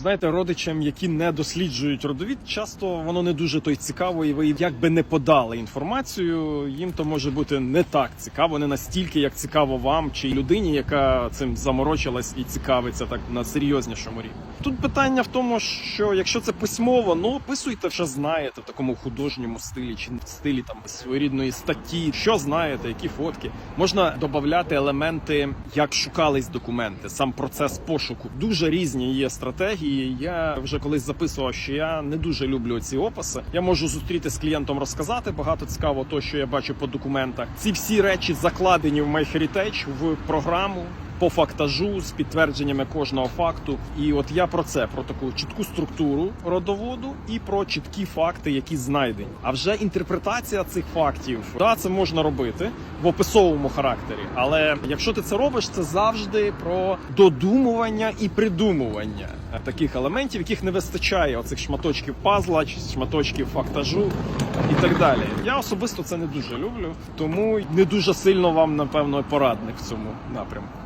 Знаєте, родичам, які не досліджують родовід, часто воно не дуже то й цікаво, і ви як би не подали інформацію, їм то може бути не так цікаво, не настільки, як цікаво вам чи людині, яка цим заморочилась і цікавиться так на серйознішому рівні. Тут питання в тому, що якщо це письмово, ну описуйте, що знаєте в такому художньому стилі чи в стилі там своєрідної статті, що знаєте, які фотки. Можна додати елементи, як шукались документи, сам процес пошуку. Дуже різні є стратегії. Я вже колись записував, що я не дуже люблю ці описи. Я можу зустріти з клієнтом, розказати багато цікаво, то що я бачу по документах. Ці всі речі закладені в MyHeritage в програму. По фактажу з підтвердженнями кожного факту, і от я про це про таку чітку структуру родоводу і про чіткі факти, які знайдені. А вже інтерпретація цих фактів, да, це можна робити в описовому характері. Але якщо ти це робиш, це завжди про додумування і придумування таких елементів, яких не вистачає оцих шматочків пазла шматочків фактажу і так далі. Я особисто це не дуже люблю, тому не дуже сильно вам напевно порадник в цьому напрямку.